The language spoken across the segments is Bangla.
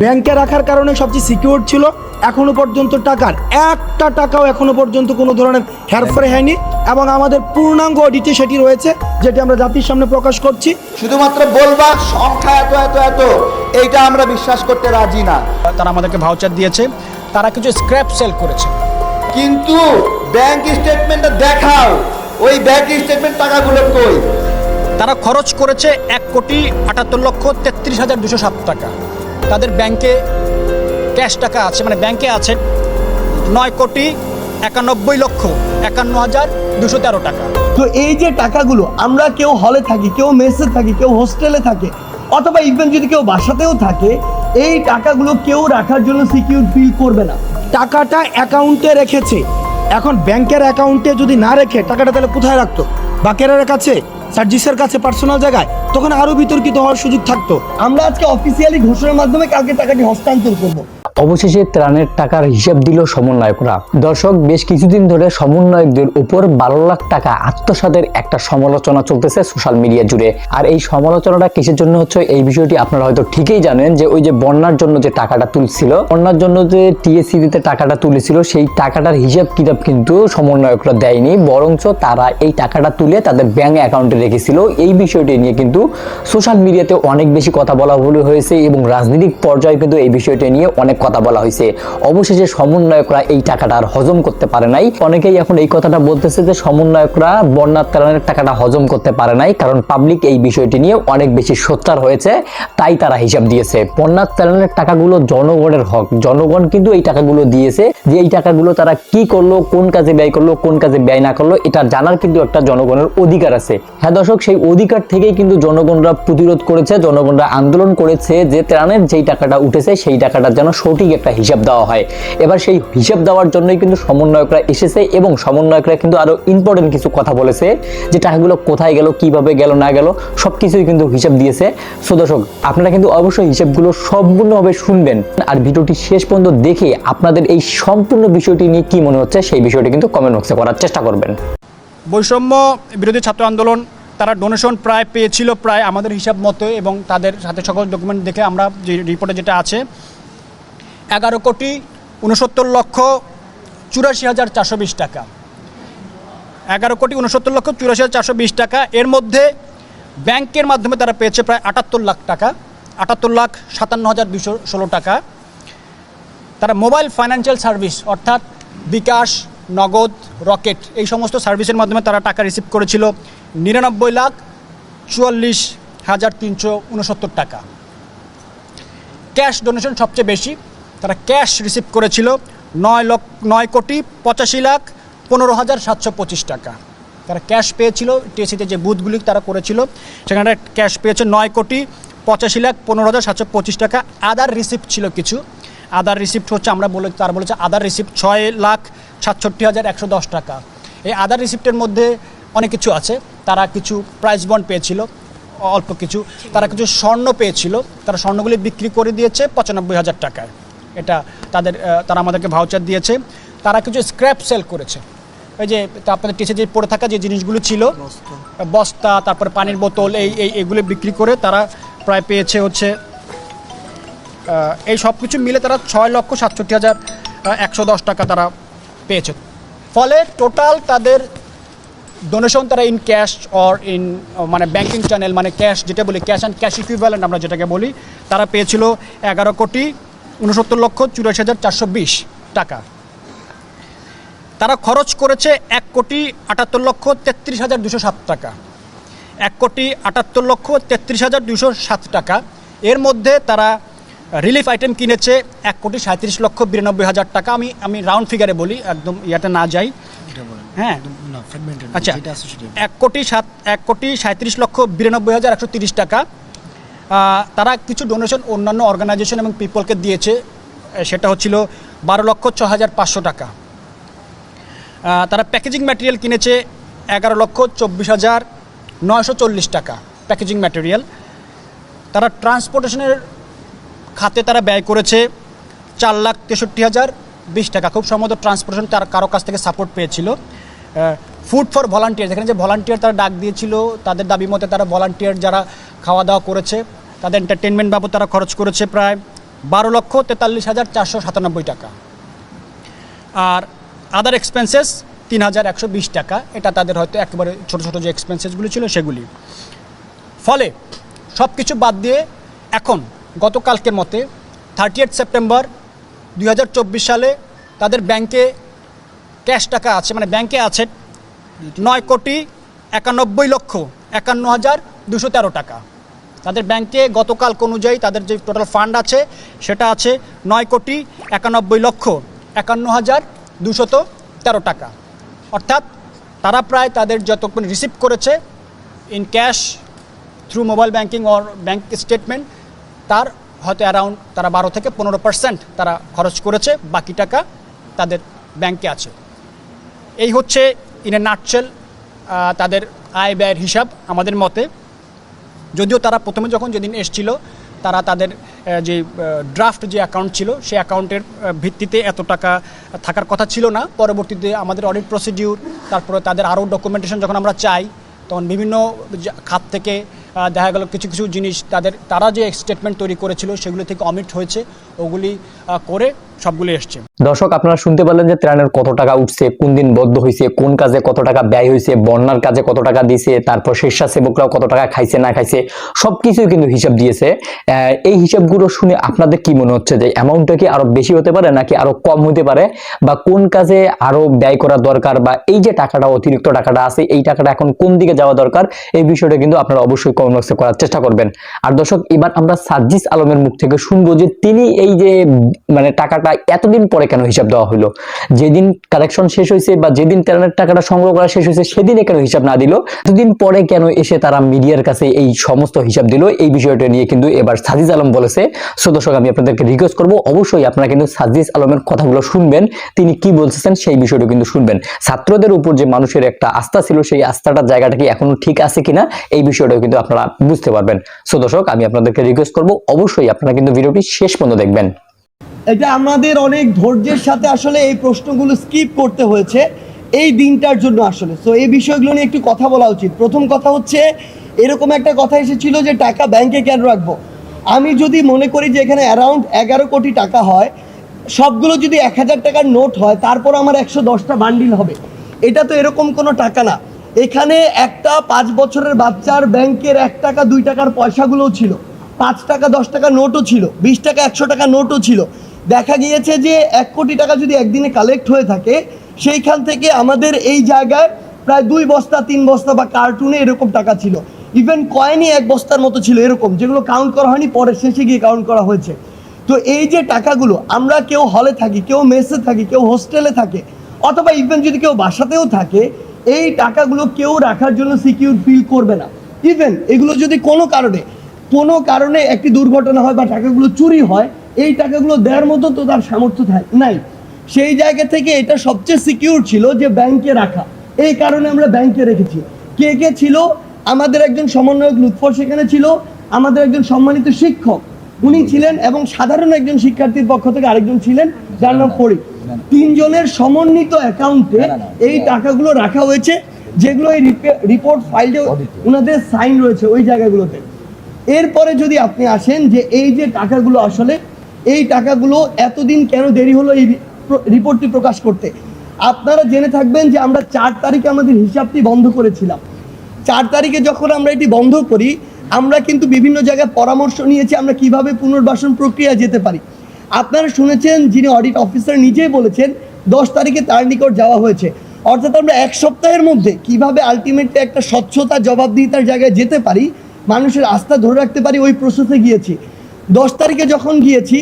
ব্যাংকে রাখার কারণে সবচেয়ে সিকিউর ছিল। এখনও পর্যন্ত টাকার একটা টাকাও এখনও পর্যন্ত কোনো ধরনের হেরফের হয়নি এবং আমাদের পূর্ণাঙ্গ অডিটে সেটি রয়েছে যেটি আমরা জাতির সামনে প্রকাশ করছি। শুধুমাত্র বলবা সংখ্যা এত এত এত এইটা আমরা বিশ্বাস করতে রাজি না। তারা আমাদেরকে ভাউচার দিয়েছে তারা কিছু স্ক্র্যাপ সেল করেছে। কিন্তু ব্যাংক স্টেটমেন্টটা দেখাও ওই ব্যাংক স্টেটমেন্ট টাকাগুলো কই? তারা খরচ করেছে এক কোটি আটাত্তর লক্ষ তেত্রিশ হাজার দুশো সাত টাকা। তাদের ব্যাংকে ক্যাশ টাকা আছে মানে ব্যাংকে আছে নয় কোটি একানব্বই লক্ষ একান্ন হাজার দুশো তেরো টাকা। তো এই যে টাকাগুলো, আমরা কেউ হলে থাকি, কেউ মেসে থাকি, কেউ হোস্টেলে থাকে, অথবা ইভেন যদি কেউ বাসাতেও থাকে, এই টাকাগুলো কেউ রাখার জন্য সিকিউর ফিল করবে না। টাকাটা অ্যাকাউন্টে রেখেছে। এখন ব্যাংকের অ্যাকাউন্টে যদি না রেখে, টাকাটা তাহলে কোথায় রাখতো? বাকেরার কাছে? সার্জিসের কাছে? পার্সোনাল জায়গায়? তখন আরও বিতর্কিত হওয়ার সুযোগ থাকতো। আমরা আজকে অফিসিয়ালি ঘোষণার মাধ্যমে কালকে টাকাটি হস্তান্তর করব। অবশেষে ত্রাণের টাকার হিসাব দিল সমন্বয়করা। দর্শক, বেশ কিছুদিন ধরে সমন্বয়কদের উপর বারো লাখ টাকা আত্মসাতের একটা সমালোচনা চলতেছে সোশ্যাল মিডিয়া জুড়ে। আর এই সমালোচনাটা কিসের জন্য হচ্ছে এই বিষয়টি আপনারা হয়তো ঠিকই জানেন যে ওই যে বন্যার জন্য যে টাকাটা তুলছিল, বন্যার জন্য যে টিএসসি দিতে টাকাটা তুলেছিল, সেই টাকাটার হিসাব কিতাব কিন্তু সমন্বয়করা দেয়নি, বরঞ্চ তারা এই টাকাটা তুলে তাদের ব্যাংক অ্যাকাউন্টে রেখেছিল। এই বিষয়টি নিয়ে কিন্তু সোশ্যাল মিডিয়াতে অনেক বেশি কথা বলে হয়েছে এবং রাজনৈতিক পর্যায়ে কিন্তু এই বিষয়টি নিয়ে অনেক কথা বলা হয়েছে। অবশেষে সমন্বয়করা এই টাকাটা আর হজম করতে পারে নাই। অনেকেই এখন এই কথাটা বলতেছে যে সমন্বয়করা বন্যার ত্রাণের টাকাটা হজম করতে পারে নাই, কারণ পাবলিক এই বিষয়টি নিয়ে অনেক বেশি সোচ্চার হয়েছে, তাই তারা হিসাব দিয়েছে। বন্যার ত্রাণের টাকাগুলো জনগণের হক। জনগণ কিন্তু এই টাকাগুলো দিয়েছে যে এই টাকাগুলো তারা কি করল, কোন কাজে ব্যয় করল, কোন কাজে ব্যয় না করল, এটা জানার কিন্তু একটা জনগণের অধিকার আছে। হ্যাঁ দর্শক, সেই অধিকার থেকেই কিন্তু জনগণরা প্রতিরোধ করেছে, জনগণরা আন্দোলন করেছে যে ত্রাণের যেই টাকাটা উঠেছে, সেই টাকাটা যেন সঠিক একটা হিসাব দেওয়া হয়। এবার সেই হিসাব দেওয়ার জন্যই কিন্তু সমন্বয়করা এসেছে এবং সমন্বয়করা কিন্তু আরও ইম্পর্টেন্ট কিছু কথা বলেছে যে টাকাগুলো কোথায় গেল, কীভাবে গেল, না গেল সব কিছুই কিন্তু হিসাব দিয়েছে। সো দর্শক, আপনারা কিন্তু অবশ্যই হিসাবগুলো সম্পূর্ণভাবে শুনবেন। আর ভিডিওটি শেষ পর্যন্ত দেখে আপনাদের এই সম্পূর্ণ বিষয়টি নিয়ে কি মনে হচ্ছে, সেই বিষয়টি কিন্তু কমেন্ট বক্সে করার চেষ্টা করবেন। বৈষম্য বিরোধী ছাত্র আন্দোলন, তারা ডোনেশন প্রায় পেয়েছিল প্রায় আমাদের হিসাব মতো এবং তাদের সাথে সকল ডকুমেন্ট দেখে আমরা যে রিপোর্টে যেটা আছে এগারো কোটি উনসত্তর লক্ষ চুরাশি হাজার চারশো বিশ টাকা। এগারো কোটি উনসত্তর লক্ষ চুরাশি হাজার চারশো বিশ টাকা। এর মধ্যে ব্যাংকের মাধ্যমে তারা পেয়েছে প্রায় আটাত্তর লাখ টাকা। আটাত্তর লাখ সাতান্ন হাজার দুশো ষোলো টাকা। তারা মোবাইল ফাইন্যান্সিয়াল সার্ভিস অর্থাৎ বিকাশ, নগদ, রকেট এই সমস্ত সার্ভিসের মাধ্যমে তারা টাকা রিসিভ করেছিল নিরানব্বই লাখ চুয়াল্লিশ হাজার তিনশো উনসত্তর টাকা। ক্যাশ ডোনেশন সবচেয়ে বেশি। তারা ক্যাশ রিসিভ করেছিল নয় লক্ষ, নয় কোটি পঁচাশি লাখ পনেরো হাজার সাতশো পঁচিশ টাকা। তারা ক্যাশ পেয়েছিল টিএসিতে যে বুথগুলি তারা করেছিল, সেখানে ক্যাশ পেয়েছে নয় কোটি পঁচাশি লাখ পনেরো হাজার সাতশো পঁচিশ টাকা। আদার রিসিপ্ট ছিল কিছু। আদার রিসিপ্ট হচ্ছে, আমরা বলে, তারা বলেছে আদার রিসিপ্ট ছয় লাখ সাতষট্টি হাজার একশো দশ টাকা। এই আদার রিসিপ্টের মধ্যে অনেক কিছু আছে। তারা কিছু প্রাইস বন্ড পেয়েছিল, অল্প কিছু। তারা কিছু স্বর্ণ পেয়েছিল। তারা স্বর্ণগুলি বিক্রি করে দিয়েছে পঁচানব্বই হাজার টাকায়। এটা তাদের তারা আমাদেরকে ভাউচার দিয়েছে। তারা কিছু স্ক্র্যাপ সেল করেছে। ওই যে আপনাদের টিসে যে পড়ে থাকা যে জিনিসগুলো ছিল বস্তা। তারপরে পানির বোতল এই এই এগুলো বিক্রি করে তারা প্রায় পেয়েছে হচ্ছে এই সব কিছু মিলে তারা ছয় লক্ষ সাতষট্টি হাজার একশো দশ টাকা তারা পেয়েছে। ফলে টোটাল তাদের ডোনেশন তারা ইন ক্যাশ অর ইন মানে ব্যাংকিং চ্যানেল মানে ক্যাশ যেটা বলি ক্যাশ অ্যান্ড ক্যাশ ইকুইভ্যালেন্ট আমরা যেটাকে বলি তারা পেয়েছিল এগারো কোটি উনসত্তর লক্ষ চুরাশি হাজার চারশো বিশ টাকা। তারা খরচ করেছে এক কোটি আটাত্তর লক্ষ তেত্রিশ হাজার দুশো সাত টাকা। এক কোটি আটাত্তর লক্ষ তেত্রিশ হাজার দুশো সাত টাকা। এর মধ্যে তারা রিলিফ আইটেম কিনেছে এক কোটি সাঁত্রিশ লক্ষ বিরানব্বই হাজার টাকা। আমি আমি রাউন্ড ফিগারে বলি একদম ইয়াতে না যাই। হ্যাঁ। আচ্ছা এক কোটি সাত এক কোটি সাঁত্রিশ লক্ষ বিরানব্বই হাজার একশো তিরিশ টাকা। তারা কিছু ডোনেশন অন্যান্য অর্গানাইজেশন এবং পিপলকে দিয়েছে। সেটা হচ্ছিল বারো লক্ষ ছ হাজার পাঁচশো টাকা। তারা প্যাকেজিং ম্যাটেরিয়াল কিনেছে এগারো লক্ষ চব্বিশ হাজার নয়শো চল্লিশ টাকা প্যাকেজিং ম্যাটেরিয়াল তারা ট্রান্সপোর্টেশনের খাতে তারা ব্যয় করেছে চার লাখ তেষট্টি হাজার বিশ টাকা। খুব সম্ভবত ট্রান্সপোর্টেশন তার কারও কাছ থেকে সাপোর্ট পেয়েছিল। ফুড ফর ভলান্টিয়ার যেখানে যে ভলান্টিয়ার তারা ডাক দিয়েছিল, তাদের দাবি মতে তারা ভলান্টিয়ার যারা খাওয়া দাওয়া করেছে। তাদের এন্টারটেনমেন্ট বাবদ তারা খরচ করেছে প্রায় বারো লক্ষ তেতাল্লিশ হাজার চারশো সাতানব্বই টাকা। আর আদার এক্সপেন্সেস তিন হাজার একশো বিশ টাকা। এটা তাদের হয়তো একেবারে ছোটো ছোটো যে এক্সপেন্সেসগুলো ছিল সেগুলি। ফলে সব কিছু বাদ দিয়ে এখন গতকালকের মতে থার্টি এইট সেপ্টেম্বর দুই হাজার চব্বিশ সালে তাদের ব্যাংকে ক্যাশ টাকা আছে মানে ব্যাংকে আছে নয় কোটি একানব্বই লক্ষ একান্ন হাজার দুশো তেরো টাকা। তাদের ব্যাংকে গতকাল অনুযায়ী তাদের যে টোটাল ফান্ড আছে, সেটা আছে নয় কোটি একানব্বই লক্ষ একান্ন হাজার দুশত তেরো টাকা। অর্থাৎ তারা প্রায় তাদের যতক্ষণ রিসিভ করেছে in cash through mobile banking or bank statement তার হয়তো অ্যারাউন্ড তারা বারো থেকে পনেরো পার্সেন্ট তারা খরচ করেছে, বাকি টাকা তাদের ব্যাংকে আছে। এই হচ্ছে ইন এ নাটসেল তাদের আয় ব্যয়ের হিসাব আমাদের মতে। যদিও তারা প্রথমে যখন যেদিন এসছিল, তারা তাদের যে ড্রাফট যে অ্যাকাউন্ট ছিল, সেই অ্যাকাউন্টের ভিত্তিতে এত টাকা থাকার কথা ছিল না। পরবর্তীতে আমাদের অডিট প্রসিডিউর তারপরে তাদের আরও ডকুমেন্টেশন যখন আমরা চাই, তখন বিভিন্ন খাত থেকে দেখা গেল কিছু কিছু জিনিস তাদের, তারা যে স্টেটমেন্ট তৈরি করেছিল, সেগুলো থেকে অমিট হয়েছে। ওগুলি করে সবগুলি এসছে। দর্শক, আপনারা শুনতে পারলেন যে ত্রাণের কত টাকা উঠছে, কোন দিন বদ্ধ হয়েছে কোন কাজে কত টাকা ব্যয় হয়েছে বন্যার কাজে কত টাকা দিয়েছে তারপর স্বেচ্ছাসেবকরাও কত টাকা খাইছে, না খাইছে, সবকিছুই কিন্তু হিসাব দিয়েছে। এই হিসাবগুলো শুনে আপনাদের কি মনে হচ্ছে যে অ্যামাউন্টটা কি আরও বেশি হতে পারে, নাকি আরও কম হতে পারে? বা কোন কাজে আরও ব্যয় করা দরকার? বা এই যে টাকাটা, অতিরিক্ত টাকাটা আছে, এই টাকাটা এখন কোন দিকে যাওয়া দরকার? এই বিষয়টা কিন্তু আপনারা অবশ্যই কমেন্ট বক্সে করার চেষ্টা করবেন। আর দর্শক, এবার আমরা সাজ্জিস আলমের মুখ থেকে শুনব যে তিনি এই যে মানে টাকাটা এতদিন পরে কেন হিসাব দেওয়া হলো যেদিন কালেকশন শেষ হয়েছে বা যেদিন তেলের টাকাটা সংগ্রহ করা শেষ হয়েছে সেদিনে কেন হিসাব না দিল? দুদিন পরে কেন এসে তারা মিডিয়ার কাছে এই সমস্ত হিসাব দিল? এই বিষয়টা নিয়ে কিন্তু এবার সাজিজ আলম বলেছে। সো দর্শক, আমি আপনাদেরকে রিকোয়েস্ট করব, অবশ্যই আপনারা কিন্তু সাজিজ আলমের কথাগুলো শুনবেন, তিনি কি বলতেছেন সেই বিষয়টা কিন্তু শুনবেন। ছাত্রদের উপর যে মানুষের একটা আস্থা ছিল, সেই আস্থাটার জায়গাটা কি এখনও ঠিক আছে কিনা, এই বিষয়টাও কিন্তু আপনারা বুঝতে পারবেন। সো দর্শক, আমি আপনাদেরকে রিকোয়েস্ট করব, অবশ্যই আপনারা কিন্তু ভিডিওটি শেষ পর্যন্ত দেখবেন। এটা আমাদের অনেক ধৈর্যের সাথে আসলে এই প্রশ্নগুলো স্কিপ করতে হয়েছে এই দিনটার জন্য আসলে। সো এই বিষয়গুলো নিয়ে একটু কথা বলা উচিত। প্রথম কথা হচ্ছে, এরকম একটা কথা এসেছিল যে টাকা ব্যাংকে কেন রাখব? আমি যদি মনে করি যে এখানে অ্যারাউন্ড এগারো কোটি টাকা হয়, সবগুলো যদি এক হাজার টাকার নোট হয়, তারপর আমার একশো দশটা বান্ডিল হবে। এটা তো এরকম কোনো টাকা না। এখানে একটা পাঁচ বছরের বাচ্চার ব্যাংকের এক টাকা, দুই টাকার পয়সাগুলোও ছিল। পাঁচ টাকা, দশ টাকা নোটও ছিল। বিশ টাকা, একশো টাকা নোটও ছিল। দেখা গিয়েছে যে এক কোটি টাকা যদি একদিনে কালেক্ট হয়ে থাকে, সেইখান থেকে আমাদের এই জায়গায় প্রায় দুই বস্তা, তিন বস্তা বা কার্টুনে এরকম টাকা ছিল। ইভেন কয়েনই এক বস্তার মতো ছিল এরকম, যেগুলো কাউন্ট করা হয়নি, পরে শেষে গিয়ে কাউন্ট করা হয়েছে। তো এই যে টাকাগুলো, আমরা কেউ হলে থাকি, কেউ মেসে থাকি, কেউ হোস্টেলে থাকে, অথবা ইভেন যদি কেউ বাসাতেও থাকে, এই টাকাগুলো কেউ রাখার জন্য সিকিউর ফিল করবে না। ইভেন এগুলো যদি কোনো কারণে কোনো কারণে একটি দুর্ঘটনা হয় বা টাকাগুলো চুরি হয় এই টাকাগুলো দেওয়ার মতো তো তার সামর্থ্য থাক- নাই। সেই জায়গা থেকে এটা সবচেয়ে সিকিউর ছিল যে ব্যাংকে রাখা। এই কারণে আমরা ব্যাংকে রেখেছি। কে কে ছিল? আমাদের একজন সমন্বয়ক লুৎফর সেখানে ছিল। আমাদের একজন সম্মানিত শিক্ষক। উনি ছিলেন এবং সাধারণ একজন শিক্ষার্থীর পক্ষ থেকে আরেকজন ছিলেন যার নাম ফরিদ। তিনজনের সমন্বিত অ্যাকাউন্টে এই টাকাগুলো রাখা হয়েছে যেগুলো এই রিপোর্ট ফাইলে ওনাদের সাইন রয়েছে ওই জায়গাগুলোতে। এরপরে যদি আপনি আসেন যে এই যে টাকাগুলো আসলে এই টাকাগুলো এতদিন কেন দেরি হলো এই রিপোর্টটি প্রকাশ করতে? আপনারা জেনে থাকবেন যে আমরা চার তারিখে আমাদের হিসাবটি বন্ধ করেছিলাম। চার তারিখে যখন আমরা এটি বন্ধ করি, আমরা কিন্তু বিভিন্ন জায়গায় পরামর্শ নিয়েছি আমরা কীভাবে পুনর্বাসন প্রক্রিয়া যেতে পারি। আপনারা শুনেছেন যিনি অডিট অফিসার নিজেই বলেছেন, দশ তারিখে তার নিকট যাওয়া হয়েছে। অর্থাৎ আমরা এক সপ্তাহের মধ্যে কীভাবে আলটিমেটলি একটা স্বচ্ছতা, জবাবদিহিতার জায়গায় যেতে পারি, মানুষের আস্থা ধরে রাখতে পারি, ওই প্রসেসে গিয়েছি। দশ তারিখে যখন গিয়েছি,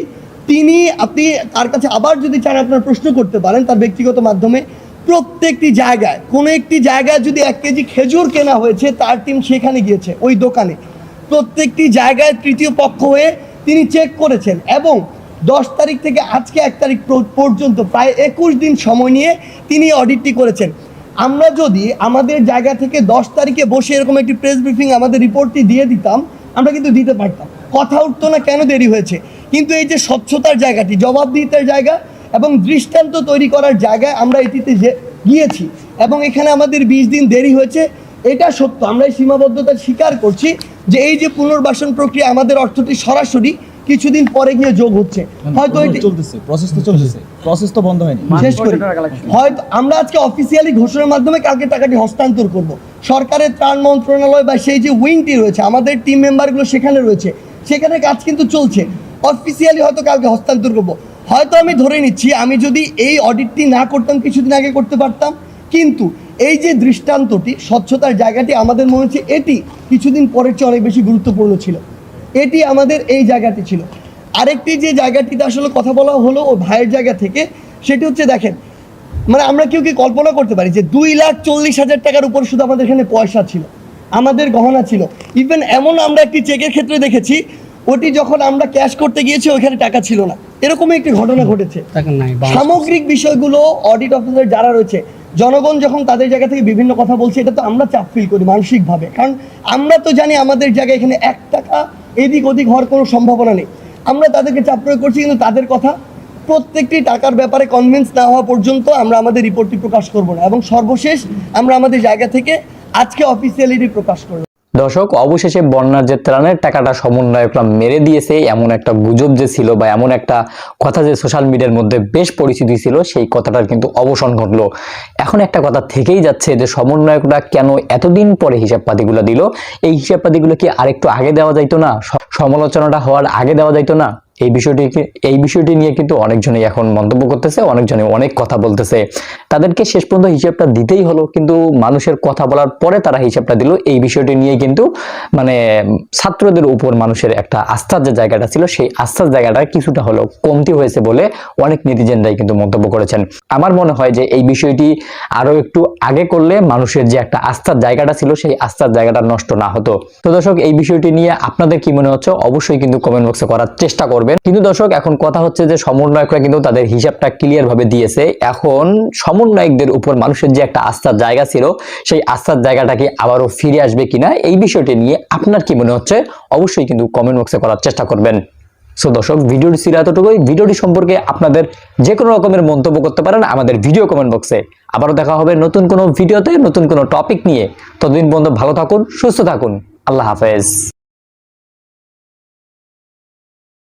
তিনি, আপনি তার কাছে আবার যদি চান আপনার প্রশ্ন করতে পারেন তার ব্যক্তিগত মাধ্যমে, প্রত্যেকটি জায়গায়, কোনো একটি জায়গায় যদি এক কেজি খেজুর কেনা হয়েছে, তার টিম সেখানে গিয়েছে, ওই দোকানে। প্রত্যেকটি জায়গায় তৃতীয় পক্ষ হয়ে তিনি চেক করেছেন এবং দশ তারিখ থেকে আজকে এক তারিখ পর্যন্ত প্রায় একুশ দিন সময় নিয়ে তিনি অডিটটি করেছেন। আমরা যদি আমাদের জায়গা থেকে দশ তারিখে বসে এরকম একটি প্রেস ব্রিফিং আমাদের রিপোর্টটি দিয়ে দিতাম, আমরা কিন্তু দিতে পারতাম। কথা উঠতো না কেন দেরি হয়েছে? কিন্তু এই যে স্বচ্ছতার জায়গাটি জবাবদিহিতার জায়গা এবং দৃষ্টান্ত তৈরি করার জায়গায় আমরা এটিতে যে- গিয়েছি এবং এখানে আমাদের বিশ দিন দেরি হয়েছে এটা সত্য। আমরা এই সীমাবদ্ধতা স্বীকার করছি যে এই যে পুনর্বাসন প্রক্রিয়া আমাদের অর্থটি সরাসরি কিছুদিন পরে গিয়ে যোগ হচ্ছে। হয়তো চলতেছে প্রসেস তো চলতেছে প্রসেস তো বন্ধ হয়নি। শেষ করি হয়তো আমরা আজকে অফিসিয়ালি ঘোষণার মাধ্যমে কালকে টাকাটি হস্তান্তর করব। সরকারের ত্রাণ মন্ত্রণালয় বা সেই যে উইংটি রয়েছে আমাদের টিম মেম্বারগুলো সেখানে রয়েছে। সেখানে কাজ কিন্তু চলছে। অফিসিয়ালি হয়তো কালকে হস্তান্তর করব। হয়তো আমি ধরে নিচ্ছি, আমি যদি এই অডিটটি না করতাম, কিছুদিন আগে করতে পারতাম। কিন্তু এই যে দৃষ্টান্তটি, স্বচ্ছতার জায়গাটি আমাদের মনে হচ্ছে, এটি কিছুদিন পরের চেয়ে অনেক বেশি গুরুত্বপূর্ণ ছিল। এটি আমাদের এই জায়গাটি ছিল। আরেকটি যে জায়গাটিতে আসলে কথা বলা হলো, ও ভাইয়ের জায়গা থেকে, সেটি হচ্ছে দেখেন মানে আমরা কেউ কি কল্পনা করতে পারি যে দুই লাখ চল্লিশ হাজার টাকার উপর শুধু আমাদের এখানে পয়সা ছিল? আমাদের গহনা ছিল। ইভেন এমন আমরা একটি চেকের ক্ষেত্রে দেখেছি ওটি যখন আমরা ক্যাশ করতে গিয়েছি ওইখানে টাকা ছিল না। এরকমই একটি ঘটনা ঘটেছে। সামগ্রিক বিষয়গুলো অডিট অফিসার যারা রয়েছে জনগণ যখন তাদের জায়গা থেকে বিভিন্ন কথা বলছে এটা তো আমরা চাপ ফিল করি মানসিকভাবে। কারণ আমরা তো জানি আমাদের জায়গায় এখানে এক টাকা এদিক ওদিক হওয়ার কোনো সম্ভাবনা নেই। আমরা তাদেরকে চাপ প্রয়োগ করছি কিন্তু তাদের কথা প্রত্যেকটি টাকার ব্যাপারে কনভিন্স না হওয়া পর্যন্ত আমরা আমাদের রিপোর্টটি প্রকাশ করব না। এবং সর্বশেষ আমরা আমাদের জায়গা থেকে আজকে অফিসিয়ালিটি প্রকাশ করব দর্শক, অবশেষে বন্যার যে ত্রাণের টাকাটা সমন্বয়করা মেরে দিয়েছে। এমন একটা গুজব যে ছিল বা এমন একটা কথা যে সোশ্যাল মিডিয়ার মধ্যে বেশ পরিচিতি ছিল, সেই কথাটার কিন্তু অবসান ঘটলো। এখন একটা কথা থেকেই যাচ্ছে যে সমন্বয়করা কেন এতদিন পরে হিসাবপাতিগুলো দিল? এই হিসাবপাতিগুলো কি আরেকটু আগে দেওয়া যাইতো না? সমালোচনাটা হওয়ার আগে দেওয়া যাইতো না? এই বিষয়টি এই বিষয়টি নিয়ে কিন্তু অনেকজনই এখন মন্তব্য করতেছে অনেকজনে অনেক কথা বলতেছে। তাদেরকে শেষ পর্যন্ত হিসাবটা দিতেই হলো, কিন্তু মানুষের কথা বলার পরে তারা হিসাবটা দিল। এই বিষয়টি নিয়ে কিন্তু মানে ছাত্রদের উপর মানুষের একটা আস্থার যে জায়গাটা ছিল, সেই আস্থার জায়গাটা কিছুটা হলো কমতি হয়েছে বলে অনেক নেটিজেনরাই কিন্তু মন্তব্য করেছেন। আমার মনে হয় যে এই বিষয়টি আরও একটু আগে করলে মানুষের যে একটা আস্থার জায়গাটা ছিল, সেই আস্থার জায়গাটা নষ্ট না হতো। তো দর্শক, এই বিষয়টি নিয়ে আপনাদের কি মনে হচ্ছে? অবশ্যই কিন্তু কমেন্ট বক্সে করার চেষ্টা করবেন। কিন্তু দর্শক, এখন কথা হচ্ছে যে সমন্বয়করা কিন্তু তাদের হিসাবটা ক্লিয়ার ভাবে দিয়েছে। এখন সমন্বয়কদের উপর মানুষের যে একটা আস্থার জায়গা ছিল, সেই আস্থার জায়গাটা কি আবারও ফিরে আসবে কিনা, এই বিষয়টি নিয়ে আপনার কি মনে হচ্ছে? অবশ্যই কিন্তু কমেন্ট বক্সে করার চেষ্টা করবেন। সো দর্শক, ভিডিওটি ছিল এতটুকুই। ভিডিওটি সম্পর্কে আপনাদের যে কোনো রকমের মন্তব্য করতে পারেন আমাদের ভিডিও কমেন্ট বক্সে আবারও দেখা হবে নতুন কোনো ভিডিওতে নতুন কোনো টপিক নিয়ে। ততদিন পর্যন্ত ভালো থাকুন, সুস্থ থাকুন। আল্লাহ হাফেজ।